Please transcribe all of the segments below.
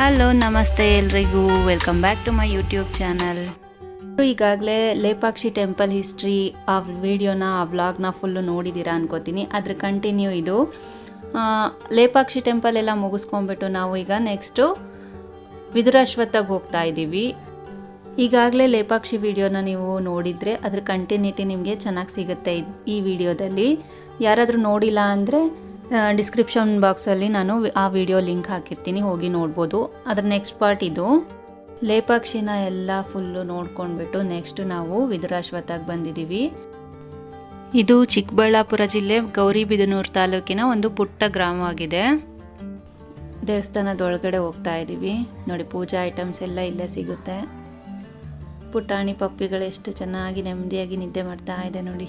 Hello, ನಮಸ್ತೆ ಎಲ್ರಿಗೂ. Welcome back to my YouTube channel ಈಗಾಗಲೇ ಲೇಪಾಕ್ಷಿ ಟೆಂಪಲ್ ಹಿಸ್ಟ್ರಿ, ಆ ವಿಡಿಯೋನ, ಆ ವ್ಲಾಗ್ನ ಫುಲ್ಲು ನೋಡಿದ್ದೀರಾ ಅನ್ಕೋತೀನಿ. ಅದ್ರ ಕಂಟಿನ್ಯೂ ಇದು. ಲೇಪಾಕ್ಷಿ ಟೆಂಪಲ್ ಎಲ್ಲ ಮುಗಿಸ್ಕೊಂಡ್ಬಿಟ್ಟು ನಾವು ಈಗ ನೆಕ್ಸ್ಟು ವಿದುರಾಶ್ವತ್ಥಗೆ ಹೋಗ್ತಾ ಇದ್ದೀವಿ. ಈಗಾಗಲೇ ಲೇಪಾಕ್ಷಿ ವಿಡಿಯೋನ ನೀವು ನೋಡಿದರೆ ಅದ್ರ ಕಂಟಿನ್ಯೂಟಿ ನಿಮಗೆ ಚೆನ್ನಾಗಿ ಸಿಗುತ್ತೆ ಈ ವಿಡಿಯೋದಲ್ಲಿ. ಯಾರಾದರೂ ನೋಡಿಲ್ಲ ಅಂದರೆ ಡಿಸ್ಕ್ರಿಪ್ಷನ್ ಬಾಕ್ಸಲ್ಲಿ ನಾನು ಆ ವಿಡಿಯೋ ಲಿಂಕ್ ಹಾಕಿರ್ತೀನಿ, ಹೋಗಿ ನೋಡ್ಬೋದು. ಅದ್ರ ನೆಕ್ಸ್ಟ್ ಪಾರ್ಟ್ ಇದು. ಲೇಪಾಕ್ಷಿನ ಎಲ್ಲ ಫುಲ್ಲು ನೋಡ್ಕೊಂಡ್ಬಿಟ್ಟು ನೆಕ್ಸ್ಟ್ ನಾವು ವಿದುರಾಶ್ವತ್ಥಗೆ ಬಂದಿದ್ದೀವಿ ಇದು ಚಿಕ್ಕಬಳ್ಳಾಪುರ ಜಿಲ್ಲೆ ಗೌರಿಬಿದನೂರು ತಾಲೂಕಿನ ಒಂದು ಪುಟ್ಟ ಗ್ರಾಮವಾಗಿದೆ ದೇವಸ್ಥಾನದೊಳಗಡೆ ಹೋಗ್ತಾ ಇದ್ದೀವಿ ನೋಡಿ, ಪೂಜಾ ಐಟಮ್ಸ್ ಎಲ್ಲ ಇಲ್ಲೇ ಸಿಗುತ್ತೆ. ಪುಟಾಣಿ ಪಪ್ಪಿಗಳು ಎಷ್ಟು ಚೆನ್ನಾಗಿ ನೆಮ್ಮದಿಯಾಗಿ ನಿದ್ದೆ ಮಾಡ್ತಾ ಇದೆ ನೋಡಿ.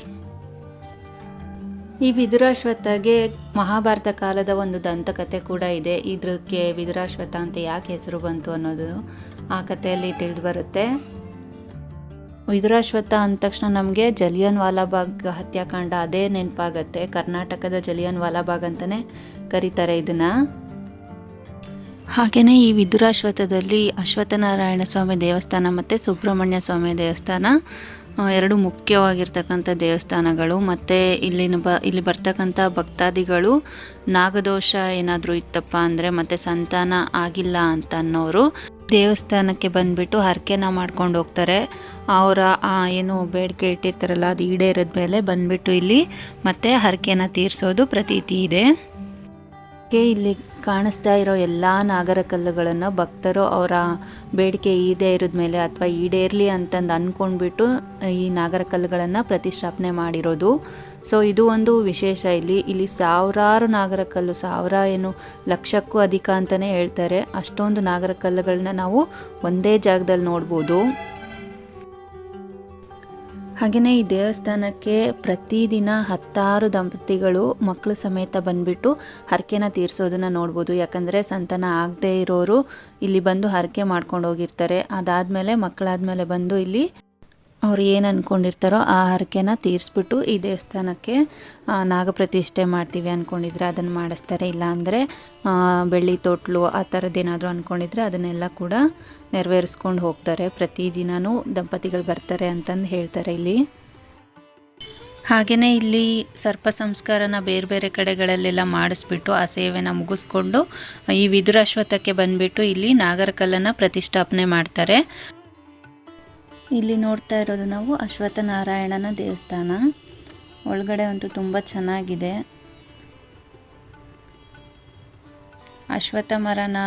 ಈ ವಿದುರಾಶ್ವತ್ಥಗೆ ಮಹಾಭಾರತ ಕಾಲದ ಒಂದು ದಂತಕಥೆ ಕೂಡ ಇದೆ. ಇದಕ್ಕೆ ವಿದುರಾಶ್ವತ್ಥ ಅಂತ ಯಾಕೆ ಹೆಸರು ಬಂತು ಅನ್ನೋದು ಆ ಕಥೆಯಲ್ಲಿ ತಿಳಿದು ಬರುತ್ತೆ. ವಿದುರಾಶ್ವತ್ಥ ಅಂದ ತಕ್ಷಣ ನಮಗೆ ಜಲಿಯನ್ ವಾಲಾಬಾಗ್ ಹತ್ಯಾಕಾಂಡ ಅದೇ ನೆನಪಾಗತ್ತೆ. ಕರ್ನಾಟಕದ ಜಲಿಯನ್ ವಾಲಾಬಾಗ್ ಅಂತಲೇ ಕರೀತಾರೆ ಇದನ್ನು. ಹಾಗೆಯೇ ಈ ವಿದುರಾಶ್ವತ್ಥದಲ್ಲಿ ಅಶ್ವತ್ಥನಾರಾಯಣ ಸ್ವಾಮಿ ದೇವಸ್ಥಾನ ಮತ್ತು ಸುಬ್ರಹ್ಮಣ್ಯ ಸ್ವಾಮಿ ದೇವಸ್ಥಾನ ಎರಡು ಮುಖ್ಯವಾಗಿರ್ತಕ್ಕಂಥ ದೇವಸ್ಥಾನಗಳು ಮತ್ತು ಇಲ್ಲಿನ ಬ, ಇಲ್ಲಿ ಬರ್ತಕ್ಕಂಥ ಭಕ್ತಾದಿಗಳು ನಾಗದೋಷ ಏನಾದರೂ ಇತ್ತಪ್ಪ ಅಂದರೆ ಮತ್ತು ಸಂತಾನ ಆಗಿಲ್ಲ ಅಂತ ಅನ್ನೋರು ದೇವಸ್ಥಾನಕ್ಕೆ ಬಂದುಬಿಟ್ಟು ಹರಕೆನ ಮಾಡ್ಕೊಂಡು ಹೋಗ್ತಾರೆ. ಅವರ ಏನು ಬೇಡಿಕೆ ಇಟ್ಟಿರ್ತಾರಲ್ಲ ಅದು ಈಡೇರಿದ ಮೇಲೆ ಬಂದುಬಿಟ್ಟು ಇಲ್ಲಿ ಮತ್ತೆ ಹರಕೆನ ತೀರಿಸೋದು ಪ್ರತೀತಿ ಇದೆ. ಹಾಗೆ ಇಲ್ಲಿ ಕಾಣಿಸ್ತಾ ಇರೋ ಎಲ್ಲ ನಾಗರ ಕಲ್ಲುಗಳನ್ನು ಭಕ್ತರು ಅವರ ಬೇಡಿಕೆ ಈಡೇರಿದ ಮೇಲೆ ಅಥವಾ ಈಡೇರಲಿ ಅಂತಂದು ಅಂದ್ಕೊಂಡ್ಬಿಟ್ಟು ಈ ನಾಗರ ಕಲ್ಲುಗಳನ್ನು ಪ್ರತಿಷ್ಠಾಪನೆ ಮಾಡಿರೋದು. ಸೊ ಇದು ಒಂದು ವಿಶೇಷ ಇಲ್ಲಿ. ಇಲ್ಲಿ ಸಾವಿರಾರು ನಾಗರ ಕಲ್ಲು, ಸಾವಿರ ಏನು ಲಕ್ಷಕ್ಕೂ ಅಧಿಕ ಅಂತಲೇ ಹೇಳ್ತಾರೆ. ಅಷ್ಟೊಂದು ನಾಗರ ಕಲ್ಲುಗಳನ್ನ ನಾವು ಒಂದೇ ಜಾಗದಲ್ಲಿ ನೋಡ್ಬೋದು. ಹಾಗೆಯೇ ಈ ದೇವಸ್ಥಾನಕ್ಕೆ ಪ್ರತಿದಿನ ಹತ್ತಾರು ದಂಪತಿಗಳು ಮಕ್ಕಳು ಸಮೇತ ಬಂದ್ಬಿಟ್ಟು ಹರಕೆನ ತೀರಿಸೋದನ್ನ ನೋಡ್ಬೋದು. ಯಾಕಂದರೆ ಸಂತಾನ ಆಗದೇ ಇರೋರು ಇಲ್ಲಿ ಬಂದು ಹರಕೆ ಮಾಡ್ಕೊಂಡು ಹೋಗಿರ್ತಾರೆ ಅದಾದಮೇಲೆ ಮಕ್ಕಳಾದ್ಮೇಲೆ ಬಂದು ಇಲ್ಲಿ ಅವ್ರು ಏನು ಅಂದ್ಕೊಂಡಿರ್ತಾರೋ ಆ ಹರಕೆನ ತೀರಿಸ್ಬಿಟ್ಟು ಈ ದೇವಸ್ಥಾನಕ್ಕೆ ನಾಗಪ್ರತಿಷ್ಠೆ ಮಾಡ್ತೀವಿ ಅಂದ್ಕೊಂಡಿದ್ರೆ ಅದನ್ನು ಮಾಡಿಸ್ತಾರೆ. ಇಲ್ಲಾಂದರೆ ಬೆಳ್ಳಿ ತೊಟ್ಲು ಆ ಥರದ್ದೇನಾದರೂ ಅಂದ್ಕೊಂಡಿದ್ರೆ ಅದನ್ನೆಲ್ಲ ಕೂಡ ನೆರವೇರಿಸ್ಕೊಂಡು ಹೋಗ್ತಾರೆ. ಪ್ರತಿದಿನವೂ ದಂಪತಿಗಳು ಬರ್ತಾರೆ ಅಂತಂದು ಹೇಳ್ತಾರೆ ಇಲ್ಲಿ. ಹಾಗೆಯೇ ಇಲ್ಲಿ ಸರ್ಪ ಸಂಸ್ಕಾರನ ಬೇರೆ ಬೇರೆ ಕಡೆಗಳಲ್ಲೆಲ್ಲ ಮಾಡಿಸ್ಬಿಟ್ಟು, ಆ ಸೇವೆನ ಮುಗಿಸ್ಕೊಂಡು, ಈ ವಿದುರಾಶ್ವತ್ಥಕ್ಕೆ ಬಂದುಬಿಟ್ಟು ಇಲ್ಲಿ ನಾಗರಕಲ್ಲನ್ನು ಪ್ರತಿಷ್ಠಾಪನೆ ಮಾಡ್ತಾರೆ. ಇಲ್ಲಿ ನೋಡ್ತಾ ಇರೋದು ನಾವು ಅಶ್ವತ್ಥ ನಾರಾಯಣನ ದೇವಸ್ಥಾನ. ಒಳಗಡೆ ಅಂತೂ ತುಂಬ ಚೆನ್ನಾಗಿದೆ. ಅಶ್ವತ್ಥ ಮರನ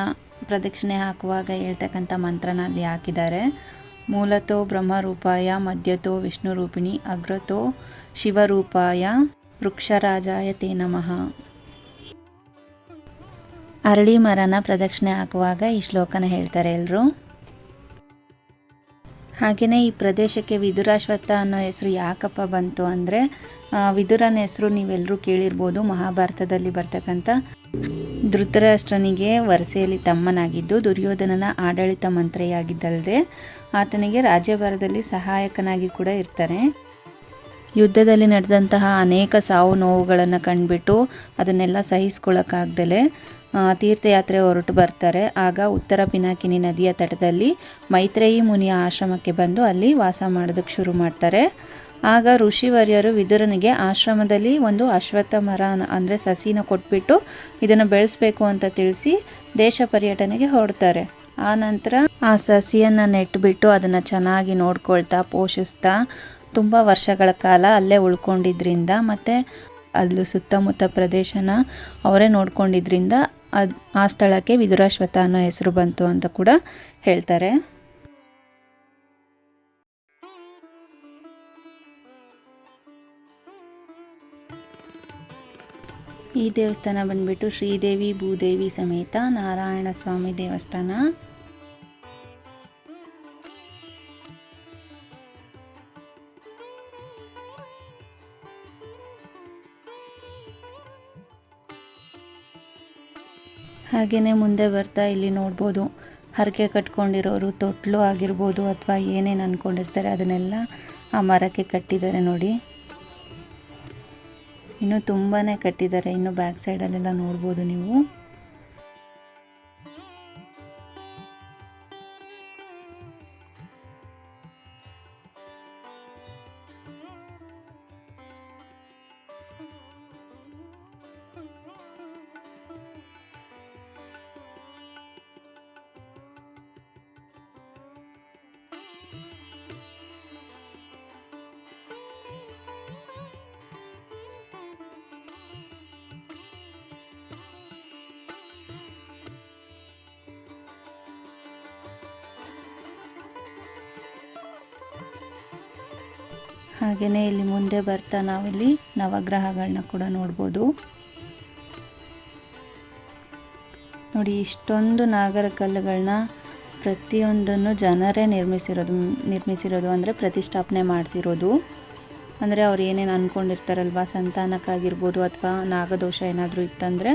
ಪ್ರದಕ್ಷಿಣೆ ಹಾಕುವಾಗ ಹೇಳ್ತಕ್ಕಂಥ ಮಂತ್ರನ ಅಲ್ಲಿ ಹಾಕಿದ್ದಾರೆ. ಮೂಲತೋ ಬ್ರಹ್ಮರೂಪಾಯ, ಮಧ್ಯತೋ ವಿಷ್ಣು ರೂಪಿಣಿ ಅಗ್ರತೋ ಶಿವರೂಪಾಯ, ವೃಕ್ಷರಾಜಾಯ ತೇ ನಮಃ. ಅರಳಿ ಮರನ ಪ್ರದಕ್ಷಿಣೆ ಹಾಕುವಾಗ ಈ ಶ್ಲೋಕನ ಹೇಳ್ತಾರೆ ಎಲ್ಲರೂ ಹಾಗೆಯೇ ಈ ಪ್ರದೇಶಕ್ಕೆ ವಿದುರಾಶ್ವತ್ಥ ಅನ್ನೋ ಹೆಸರು ಯಾಕಪ್ಪ ಬಂತು ಅಂದರೆ ವಿದುರನ ಹೆಸರು ನೀವೆಲ್ಲರೂ ಕೇಳಿರ್ಬೋದು, ಮಹಾಭಾರತದಲ್ಲಿ ಬರ್ತಕ್ಕಂಥ ಧೃತರಾಷ್ಟ್ರನಿಗೆ ವರಸೆಯಲ್ಲಿ ತಮ್ಮನಾಗಿದ್ದು, ದುರ್ಯೋಧನನ ಆಡಳಿತ ಮಂತ್ರಿಯಾಗಿದ್ದಲ್ಲದೆ ಆತನಿಗೆ ರಾಜ್ಯಭಾರದಲ್ಲಿ ಸಹಾಯಕನಾಗಿ ಕೂಡ ಇರ್ತಾನೆ ಯುದ್ಧದಲ್ಲಿ ನಡೆದಂತಹ ಅನೇಕ ಸಾವು ನೋವುಗಳನ್ನು ಕಂಡುಬಿಟ್ಟು ಅದನ್ನೆಲ್ಲ ಸಹಿಸ್ಕೊಳ್ಳೋಕ್ಕಾಗ್ದಲೆ ತೀರ್ಥಯಾತ್ರೆ ಹೊರಟು ಬರ್ತಾರೆ. ಆಗ ಉತ್ತರ ಪಿನಾಕಿನಿ ನದಿಯ ತಟದಲ್ಲಿ ಮೈತ್ರೇಯಿ ಮುನಿಯ ಆಶ್ರಮಕ್ಕೆ ಬಂದು ಅಲ್ಲಿ ವಾಸ ಮಾಡೋದಕ್ಕೆ ಶುರು ಮಾಡ್ತಾರೆ. ಆಗ ಋಷಿವರ್ಯರು ವಿದುರನಿಗೆ ಆಶ್ರಮದಲ್ಲಿ ಒಂದು ಅಶ್ವತ್ಥ ಮರ ಅಂದರೆ ಸಸಿನ ಕೊಟ್ಬಿಟ್ಟು ಇದನ್ನು ಬೆಳೆಸಬೇಕು ಅಂತ ತಿಳಿಸಿ ದೇಶ ಪರ್ಯಟನೆಗೆ ಹೊರಡ್ತಾರೆ. ಆ ನಂತರ ಆ ಸಸಿಯನ್ನು ನೆಟ್ಬಿಟ್ಟು ಅದನ್ನು ಚೆನ್ನಾಗಿ ನೋಡ್ಕೊಳ್ತಾ, ಪೋಷಿಸ್ತಾ ತುಂಬ ವರ್ಷಗಳ ಕಾಲ ಅಲ್ಲೇ ಉಳ್ಕೊಂಡಿದ್ರಿಂದ ಮತ್ತು ಅಲ್ಲಿ ಸುತ್ತಮುತ್ತ ಪ್ರದೇಶನ ಅವರೇ ನೋಡ್ಕೊಂಡಿದ್ರಿಂದ ಅದು ಆ ಸ್ಥಳಕ್ಕೆ ವಿದುರಾಶ್ವಥ ಅನ್ನೋ ಹೆಸರು ಬಂತು ಅಂತ ಕೂಡ ಹೇಳ್ತಾರೆ. ಈ ದೇವಸ್ಥಾನ ಬಂದ್ಬಿಟ್ಟು ಶ್ರೀದೇವಿ ಭೂದೇವಿ ಸಮೇತ ನಾರಾಯಣ ಸ್ವಾಮಿ ದೇವಸ್ಥಾನ. ಹಾಗೆಯೇ ಮುಂದೆ ಬರ್ತಾ ಇಲ್ಲಿ ನೋಡ್ಬೋದು. ಹರಕೆ ಕಟ್ಕೊಂಡಿರೋರು ತೊಟ್ಲು ಆಗಿರ್ಬೋದು ಅಥವಾ ಏನೇನು ಅಂದ್ಕೊಂಡಿರ್ತಾರೆ ಅದನ್ನೆಲ್ಲ ಆ ಮರಕ್ಕೆ ಕಟ್ಟಿದ್ದಾರೆ ನೋಡಿ. ಇನ್ನೂ ತುಂಬಾ ಕಟ್ಟಿದ್ದಾರೆ. ಇನ್ನು ಬ್ಯಾಕ್ ಸೈಡಲ್ಲೆಲ್ಲ ನೋಡ್ಬೋದು ನೀವು. ಹಾಗೆಯೇ ಇಲ್ಲಿ ಮುಂದೆ ಬರ್ತಾ ನಾವಿಲ್ಲಿ ನವಗ್ರಹಗಳನ್ನ ಕೂಡ ನೋಡ್ಬೋದು. ನೋಡಿ, ಇಷ್ಟೊಂದು ನಾಗರ ಕಲ್ಲುಗಳನ್ನ ಪ್ರತಿಯೊಂದನ್ನು ಜನರೇ ನಿರ್ಮಿಸಿರೋದು ನಿರ್ಮಿಸಿರೋದು ಅಂದರೆ ಪ್ರತಿಷ್ಠಾಪನೆ ಮಾಡಿಸಿರೋದು. ಅಂದರೆ ಅವ್ರು ಏನೇನು ಅಂದ್ಕೊಂಡಿರ್ತಾರಲ್ವ ಸಂತಾನಕ್ಕಾಗಿರ್ಬೋದು ಅಥವಾ ನಾಗದೋಷ ಏನಾದರೂ ಇತ್ತಂದರೆ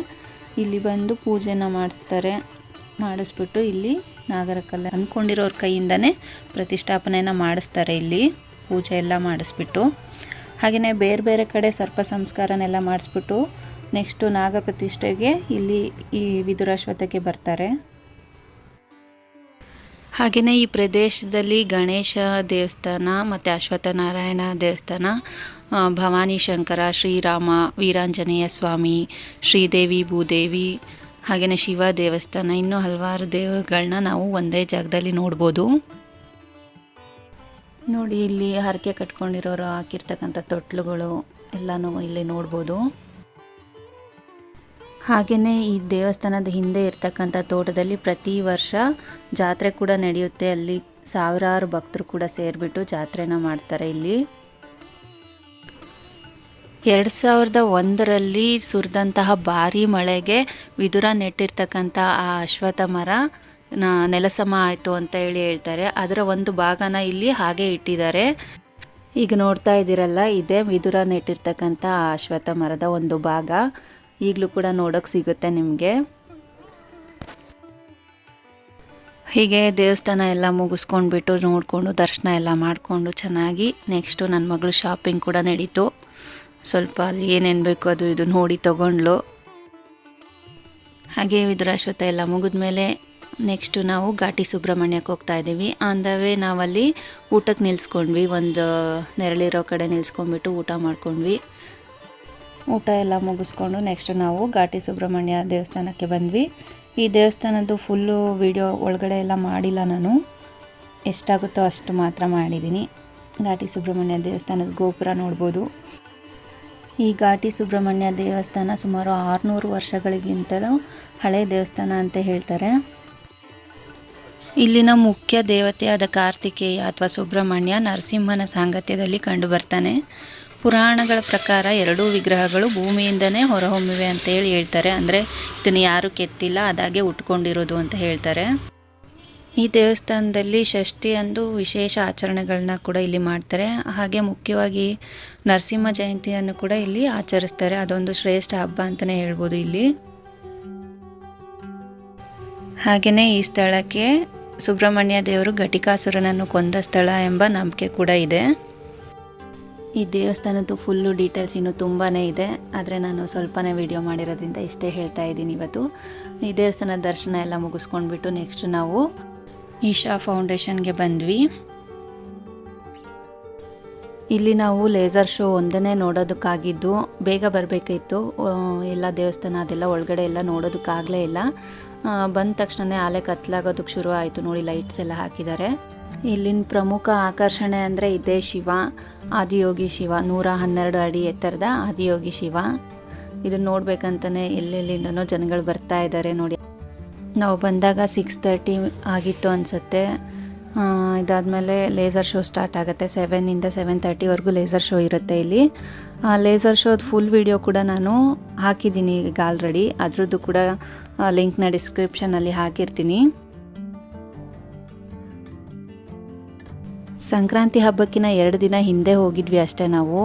ಇಲ್ಲಿ ಬಂದು ಪೂಜೆನ ಮಾಡಿಸ್ತಾರೆ, ಮಾಡಿಸ್ಬಿಟ್ಟು ಇಲ್ಲಿ ನಾಗರ ಕಲ್ಲು ಅಂದ್ಕೊಂಡಿರೋರ ಕೈಯಿಂದನೇ ಪ್ರತಿಷ್ಠಾಪನೆಯನ್ನು ಮಾಡಿಸ್ತಾರೆ ಇಲ್ಲಿ. ಪೂಜೆ ಎಲ್ಲ ಮಾಡಿಸ್ಬಿಟ್ಟು ಹಾಗೆಯೇ ಬೇರೆ ಬೇರೆ ಕಡೆ ಸರ್ಪ ಸಂಸ್ಕಾರನೆಲ್ಲ ಮಾಡಿಸ್ಬಿಟ್ಟು ನೆಕ್ಸ್ಟು ನಾಗ ಪ್ರತಿಷ್ಠೆಗೆ ಇಲ್ಲಿ ಈ ವಿದುರಾಶ್ವತಕ್ಕೆ ಬರ್ತಾರೆ. ಹಾಗೆಯೇ ಈ ಪ್ರದೇಶದಲ್ಲಿ ಗಣೇಶ ದೇವಸ್ಥಾನ ಮತ್ತು ಅಶ್ವತ್ಥನಾರಾಯಣ ದೇವಸ್ಥಾನ ಭವಾನಿ ಶಂಕರ, ಶ್ರೀರಾಮ, ವೀರಾಂಜನೇಯ ಸ್ವಾಮಿ, ಶ್ರೀದೇವಿ, ಭೂದೇವಿ ಹಾಗೆಯೇ ಶಿವ ದೇವಸ್ಥಾನ, ಇನ್ನೂ ಹಲವಾರು ದೇವರುಗಳನ್ನ ನಾವು ಒಂದೇ ಜಾಗದಲ್ಲಿ ನೋಡ್ಬೋದು. ನೋಡಿ, ಇಲ್ಲಿ ಹರಕೆ ಕಟ್ಕೊಂಡಿರೋರು ಹಾಕಿರ್ತಕ್ಕಂಥ ತೊಟ್ಲುಗಳು ಎಲ್ಲನೂ ಇಲ್ಲಿ ನೋಡ್ಬೋದು. ಹಾಗೆಯೇ ಈ ದೇವಸ್ಥಾನದ ಹಿಂದೆ ಇರ್ತಕ್ಕಂಥ ತೋಟದಲ್ಲಿ ಪ್ರತಿ ವರ್ಷ ಜಾತ್ರೆ ಕೂಡ ನಡೆಯುತ್ತೆ. ಅಲ್ಲಿ ಸಾವಿರಾರು ಭಕ್ತರು ಕೂಡ ಸೇರಿಬಿಟ್ಟು ಜಾತ್ರೆನ ಮಾಡ್ತಾರೆ ಇಲ್ಲಿ. ಎರಡು ಸಾವಿರದ ಒಂದರಲ್ಲಿ ಸುರಿದಂತಹ ಭಾರಿ ಮಳೆಗೆ ವಿದುರ ನೆಟ್ಟಿರ್ತಕ್ಕಂಥ ಆ ಅಶ್ವತ್ಥ ಮರ ನೆಲಸಮ ಆಯಿತು ಅಂತ ಹೇಳಿ ಹೇಳ್ತಾರೆ. ಅದರ ಒಂದು ಭಾಗನ ಇಲ್ಲಿ ಹಾಗೆ ಇಟ್ಟಿದ್ದಾರೆ. ಈಗ ನೋಡ್ತಾ ಇದ್ದೀರಲ್ಲ, ಇದೇ ವಿದುರ ನೆಟ್ಟಿರ್ತಕ್ಕಂಥ ಅಶ್ವಥ ಮರದ ಒಂದು ಭಾಗ. ಈಗಲೂ ಕೂಡ ನೋಡೋಕೆ ಸಿಗುತ್ತೆ ನಿಮಗೆ. ಹೀಗೆ ದೇವಸ್ಥಾನ ಎಲ್ಲ ಮುಗಿಸ್ಕೊಂಡ್ಬಿಟ್ಟು ನೋಡಿಕೊಂಡು ದರ್ಶನ ಎಲ್ಲ ಮಾಡಿಕೊಂಡು ಚೆನ್ನಾಗಿ ನೆಕ್ಸ್ಟು ನನ್ನ ಮಗಳು ಶಾಪಿಂಗ್ ಕೂಡ ನಡೀತು. ಸ್ವಲ್ಪ ಅಲ್ಲಿ ಏನೇನು ಬೇಕು ಅದು ಇದು ನೋಡಿ ತೊಗೊಂಡ್ಲು ಹಾಗೆ ವಿದುರಾಶ್ವತ ಎಲ್ಲ ಮುಗಿದ್ಮೇಲೆ ನೆಕ್ಸ್ಟು ನಾವು ಘಾಟಿ ಸುಬ್ರಹ್ಮಣ್ಯಕ್ಕೆ ಹೋಗ್ತಾ ಇದ್ದೀವಿ. ಆನ್ ದ ವೇ ನಾವಲ್ಲಿ ಊಟಕ್ಕೆ ನಿಲ್ಸ್ಕೊಂಡ್ವಿ. ಒಂದು ನೆರಳಿರೋ ಕಡೆ ನಿಲ್ಸ್ಕೊಂಡ್ಬಿಟ್ಟು ಊಟ ಮಾಡ್ಕೊಂಡ್ವಿ. ಊಟ ಎಲ್ಲ ಮುಗಿಸ್ಕೊಂಡು ನೆಕ್ಸ್ಟ್ ನಾವು ಘಾಟಿ ಸುಬ್ರಹ್ಮಣ್ಯ ದೇವಸ್ಥಾನಕ್ಕೆ ಬಂದ್ವಿ. ಈ ದೇವಸ್ಥಾನದ್ದು ಫುಲ್ಲು ವಿಡಿಯೋ ಒಳಗಡೆ ಎಲ್ಲ ಮಾಡಿಲ್ಲ ನಾನು. ಎಷ್ಟಾಗುತ್ತೋ ಅಷ್ಟು ಮಾತ್ರ ಮಾಡಿದ್ದೀನಿ. ಘಾಟಿ ಸುಬ್ರಹ್ಮಣ್ಯ ದೇವಸ್ಥಾನದ ಗೋಪುರ ನೋಡ್ಬೋದು. ಈ ಘಾಟಿ ಸುಬ್ರಹ್ಮಣ್ಯ ದೇವಸ್ಥಾನ ಸುಮಾರು ಆರುನೂರು ವರ್ಷಗಳಿಗಿಂತಲೂ ಹಳೆಯ ದೇವಸ್ಥಾನ ಅಂತ ಹೇಳ್ತಾರೆ. ಇಲ್ಲಿನ ಮುಖ್ಯ ದೇವತೆಯಾದ ಕಾರ್ತಿಕೇಯ ಅಥವಾ ಸುಬ್ರಹ್ಮಣ್ಯ ನರಸಿಂಹನ ಸಾಂಗತ್ಯದಲ್ಲಿ ಕಂಡುಬರ್ತಾನೆ ಪುರಾಣಗಳ ಪ್ರಕಾರ ಎರಡೂ ವಿಗ್ರಹಗಳು ಭೂಮಿಯಿಂದನೇ ಹೊರಹೊಮ್ಮಿವೆ ಅಂತ ಹೇಳಿ ಹೇಳ್ತಾರೆ. ಅಂದರೆ ಇದನ್ನು ಯಾರೂ ಕೆತ್ತಿಲ್ಲ, ಅದಾಗೆ ಉಟ್ಕೊಂಡಿರೋದು ಅಂತ ಹೇಳ್ತಾರೆ. ಈ ದೇವಸ್ಥಾನದಲ್ಲಿ ಷಷ್ಠಿ ಅಂದು ವಿಶೇಷ ಆಚರಣೆಗಳನ್ನ ಕೂಡ ಇಲ್ಲಿ ಮಾಡ್ತಾರೆ. ಹಾಗೆ ಮುಖ್ಯವಾಗಿ ನರಸಿಂಹ ಜಯಂತಿಯನ್ನು ಕೂಡ ಇಲ್ಲಿ ಆಚರಿಸ್ತಾರೆ. ಅದೊಂದು ಶ್ರೇಷ್ಠ ಹಬ್ಬ ಅಂತಲೇ ಹೇಳ್ಬೋದು ಇಲ್ಲಿ. ಹಾಗೆಯೇ ಈ ಸ್ಥಳಕ್ಕೆ ಸುಬ್ರಹ್ಮಣ್ಯ ದೇವರು ಘಟಿಕಾಸುರನನ್ನು ಕೊಂದ ಸ್ಥಳ ಎಂಬ ನಂಬಿಕೆ ಕೂಡ ಇದೆ. ಈ ದೇವಸ್ಥಾನದ್ದು ಫುಲ್ಲು ಡೀಟೇಲ್ಸ್ ಇನ್ನೂ ತುಂಬಾ ಇದೆ. ಆದರೆ ನಾನು ಸ್ವಲ್ಪನೇ ವಿಡಿಯೋ ಮಾಡಿರೋದ್ರಿಂದ ಇಷ್ಟೇ ಹೇಳ್ತಾ ಇದ್ದೀನಿ ಇವತ್ತು. ಈ ದೇವಸ್ಥಾನದ ದರ್ಶನ ಎಲ್ಲ ಮುಗಿಸ್ಕೊಂಡ್ಬಿಟ್ಟು ನೆಕ್ಸ್ಟ್ ನಾವು ಈಶಾ ಫೌಂಡೇಶನ್ಗೆ ಬಂದ್ವಿ. ಇಲ್ಲಿ ನಾವು ಲೇಸರ್ ಶೋ ಒಂದನ್ನೇ ನೋಡೋದಕ್ಕಾಗಿದ್ದು, ಬೇಗ ಬರಬೇಕಿತ್ತು ಎಲ್ಲ ದೇವಸ್ಥಾನ ಅದೆಲ್ಲ ಒಳಗಡೆ ಎಲ್ಲ ನೋಡೋದಕ್ಕಾಗಲೇ ಇಲ್ಲ. ಬಂದ ತಕ್ಷಣ ಆಲೆ ಕತ್ಲಾಗೋದಕ್ಕೆ ಶುರು ಆಯಿತು ನೋಡಿ ಲೈಟ್ಸ್ ಎಲ್ಲ ಹಾಕಿದ್ದಾರೆ. ಇಲ್ಲಿನ ಪ್ರಮುಖ ಆಕರ್ಷಣೆ ಅಂದರೆ ಇದೇ ಶಿವ, ಆದಿಯೋಗಿ ಶಿವ, ನೂರ ಹನ್ನೆರಡು ಅಡಿ ಎತ್ತರದ ಆದಿಯೋಗಿ ಶಿವ. ಇದನ್ನ ನೋಡ್ಬೇಕಂತಾನೆ ಎಲ್ಲೆಲ್ಲಿಂದನೋ ಜನಗಳು ಬರ್ತಾ ಇದ್ದಾರೆ ನೋಡಿ. ನಾವು ಬಂದಾಗ ಸಿಕ್ಸ್ ತರ್ಟಿ ಆಗಿತ್ತು ಅನಿಸುತ್ತೆ. ಇದಾದಮೇಲೆ ಲೇಸರ್ ಶೋ ಸ್ಟಾರ್ಟ್ ಆಗುತ್ತೆ. ಸೆವೆನಿಂದ ಸೆವೆನ್ ತರ್ಟಿವರೆಗೂ ಲೇಸರ್ ಶೋ ಇರುತ್ತೆ ಇಲ್ಲಿ. ಲೇಸರ್ ಶೋದ ಫುಲ್ ವಿಡಿಯೋ ಕೂಡ ನಾನು ಹಾಕಿದ್ದೀನಿ ಈಗ ಆಲ್ರೆಡಿ ಅದರದ್ದು ಕೂಡ ಲಿಂಕ್ನ ಡಿಸ್ಕ್ರಿಪ್ಷನಲ್ಲಿ ಹಾಕಿರ್ತೀನಿ. ಸಂಕ್ರಾಂತಿ ಹಬ್ಬಕ್ಕಿಂತ ಎರಡು ದಿನ ಹಿಂದೆ ಹೋಗಿದ್ವಿ ಅಷ್ಟೇ ನಾವು.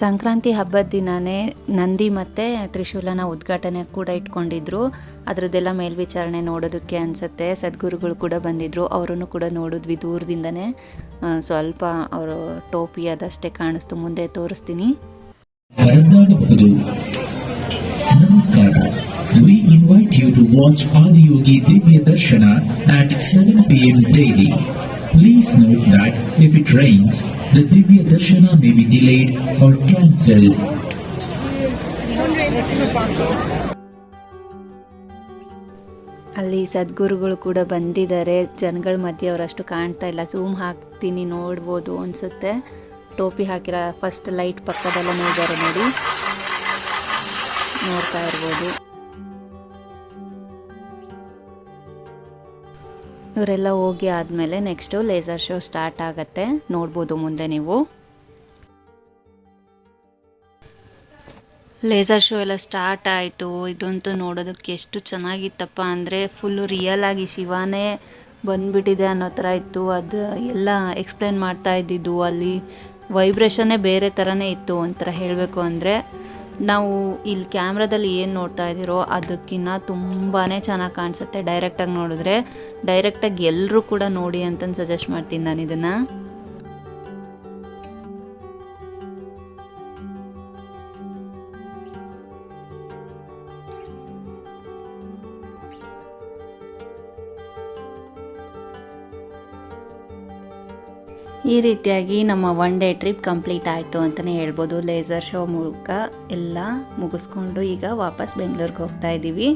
ಸಂಕ್ರಾಂತಿ ಹಬ್ಬದ ದಿನನೇ ನಂದಿ ಮತ್ತು ತ್ರಿಶೂಲನ ಉದ್ಘಾಟನೆ ಕೂಡ ಇಟ್ಕೊಂಡಿದ್ರು. ಅದರದ್ದೆಲ್ಲ ಮೇಲ್ವಿಚಾರಣೆ ನೋಡೋದಕ್ಕೆ ಅನಿಸುತ್ತೆ. ಸದ್ಗುರುಗಳು ಕೂಡ ಬಂದಿದ್ದರು ಅವರನ್ನು ಕೂಡ ನೋಡಿದ್ವಿ ದೂರದಿಂದನೇ. ಸ್ವಲ್ಪ ಅವರು ಟೋಪಿ ಅದಷ್ಟೇ ಕಾಣಿಸ್ತು. ಮುಂದೆ ತೋರಿಸ್ತೀನಿ. We invite you to watch Adiyogi Divya Darshana at 7 pm daily. Please note that if it rains, the Divya Darshana may be delayed or cancelled. ಅಲ್ಲಿ ಸದ್ಗುರುಗಳು ಕೂಡ ಬಂದಿದ್ದಾರೆ. ಜನಗಳ ಮಧ್ಯೆ ಅವರಷ್ಟು ಕಾಣ್ತಾ ಇಲ್ಲ. ಝೂಮ್ ಹಾಕ್ತೀನಿ ನೋಡ್ಬೋದು ಅನಿಸುತ್ತೆ. ಟೋಪಿ ಹಾಕಿರೋ ಫಸ್ಟ್ ಲೈಟ್ ಪಕ್ಕದಲ್ಲೇ ಇದ್ದಾರೆ ನೋಡಿ. ನೋಡ್ತಾ ಇರ್ಬೋದು. ಇವರೆಲ್ಲ ಹೋಗಿ ಆದಮೇಲೆ ನೆಕ್ಸ್ಟು ಲೇಸರ್ ಶೋ ಸ್ಟಾರ್ಟ್ ಆಗುತ್ತೆ. ನೋಡ್ಬೋದು ಮುಂದೆ ನೀವು. ಲೇಸರ್ ಶೋ ಎಲ್ಲ ಸ್ಟಾರ್ಟ್ ಆಯಿತು. ಇದಂತೂ ನೋಡೋದಕ್ಕೆ ಎಷ್ಟು ಚೆನ್ನಾಗಿತ್ತಪ್ಪ ಅಂದರೆ ಫುಲ್ಲು ರಿಯಲ್ ಆಗಿ ಶಿವಾನೇ ಬಂದ್ಬಿಟ್ಟಿದೆ ಅನ್ನೋ ಥರ ಇತ್ತು. ಅದು ಎಲ್ಲ ಎಕ್ಸ್ಪ್ಲೇನ್ ಮಾಡ್ತಾ ಇದ್ದಿದ್ದು. ಅಲ್ಲಿ ವೈಬ್ರೇಷನ್ನೇ ಬೇರೆ ಥರನೇ ಇತ್ತು ಒಂಥರ ಹೇಳಬೇಕು ಅಂದರೆ. ನಾವು ಇಲ್ಲಿ ಕ್ಯಾಮ್ರಾದಲ್ಲಿ ಏನು ನೋಡ್ತಾ ಇದ್ದೀರೋ ಅದಕ್ಕಿಂತ ತುಂಬಾ ಚೆನ್ನಾಗಿ ಕಾಣಿಸುತ್ತೆ. ಡೈರೆಕ್ಟಾಗಿ ನೋಡಿದ್ರೆ ಡೈರೆಕ್ಟಾಗಿ ಎಲ್ಲರೂ ಕೂಡ ನೋಡಿ ಅಂತಂದು ಸಜೆಸ್ಟ್ ಮಾಡ್ತೀನಿ ನಾನು ಇದನ್ನು. ಈ ರೀತಿಯಾಗಿ ನಮ್ಮ ಒನ್ ಡೇ ಟ್ರಿಪ್ ಕಂಪ್ಲೀಟ್ ಆಯಿತು ಅಂತಲೇ ಹೇಳ್ಬೋದು. ಲೇಸರ್ ಶೋ ಮೂಲಕ ಎಲ್ಲ ಮುಗಿಸ್ಕೊಂಡು ಈಗ ವಾಪಸ್ ಬೆಂಗಳೂರಿಗೆ ಹೋಗ್ತಾ ಇದ್ದೀವಿ.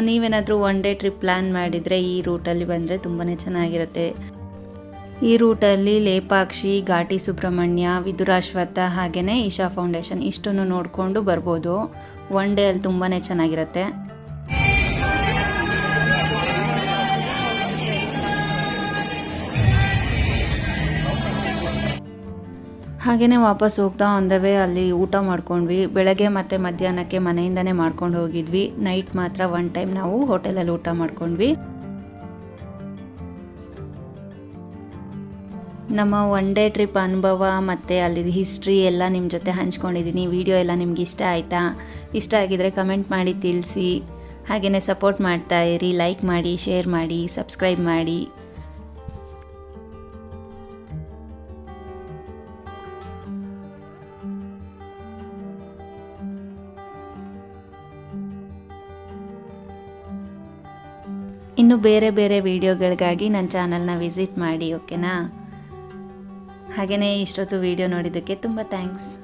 ನೀವೇನಾದರೂ ಒನ್ ಡೇ ಟ್ರಿಪ್ ಪ್ಲ್ಯಾನ್ ಮಾಡಿದರೆ ಈ ರೂಟಲ್ಲಿ ಬಂದರೆ ತುಂಬಾ ಚೆನ್ನಾಗಿರುತ್ತೆ. ಈ ರೂಟಲ್ಲಿ ಲೇಪಾಕ್ಷಿ, ಘಾಟಿ ಸುಬ್ರಹ್ಮಣ್ಯ, ವಿದುರಾಶ್ವತ್ಥ ಹಾಗೆಯೇ ಇಶಾ ಫೌಂಡೇಶನ್ ಇಷ್ಟನ್ನು ನೋಡಿಕೊಂಡು ಬರ್ಬೋದು. ಒನ್ ಡೇ ಅಲ್ಲಿ ತುಂಬಾ ಚೆನ್ನಾಗಿರುತ್ತೆ. ಹಾಗೆಯೇ ವಾಪಸ್ ಹೋಗ್ತಾ ದ ವೇ ಅಲ್ಲಿ ಊಟ ಮಾಡ್ಕೊಂಡ್ವಿ. ಬೆಳಗ್ಗೆ ಮತ್ತು ಮಧ್ಯಾಹ್ನಕ್ಕೆ ಮನೆಯಿಂದನೇ ಮಾಡ್ಕೊಂಡು ಹೋಗಿದ್ವಿ. ನೈಟ್ ಮಾತ್ರ ಒನ್ ಟೈಮ್ ನಾವು ಹೋಟೆಲಲ್ಲಿ ಊಟ ಮಾಡ್ಕೊಂಡ್ವಿ. ನಮ್ಮ ಒನ್ ಡೇ ಟ್ರಿಪ್ ಅನುಭವ ಮತ್ತು ಅಲ್ಲಿ ಹಿಸ್ಟ್ರಿ ಎಲ್ಲ ನಿಮ್ಮ ಜೊತೆ ಹಂಚ್ಕೊಂಡಿದ್ದೀನಿ ವಿಡಿಯೋ ಎಲ್ಲ ನಿಮ್ಗೆ ಇಷ್ಟ ಆಯಿತಾ? ಇಷ್ಟ ಆಗಿದರೆ ಕಮೆಂಟ್ ಮಾಡಿ, ತಿಳಿಸಿ. ಹಾಗೆಯೇ ಸಪೋರ್ಟ್ ಮಾಡ್ತಾ ಇರಿ. ಲೈಕ್ ಮಾಡಿ ಶೇರ್ ಮಾಡಿ ಸಬ್ಸ್ಕ್ರೈಬ್ ಮಾಡಿ. ಇನ್ನು ಬೇರೆ ಬೇರೆ ವಿಡಿಯೋಗಳಿಗಾಗಿ ನನ್ನ ಚಾನಲ್ನ ವಿಸಿಟ್ ಮಾಡಿ, ಓಕೆನಾ? ಹಾಗೆಯೇ ಇಷ್ಟೊತ್ತು ವಿಡಿಯೋ ನೋಡಿದ್ದಕ್ಕೆ ತುಂಬ ಥ್ಯಾಂಕ್ಸ್.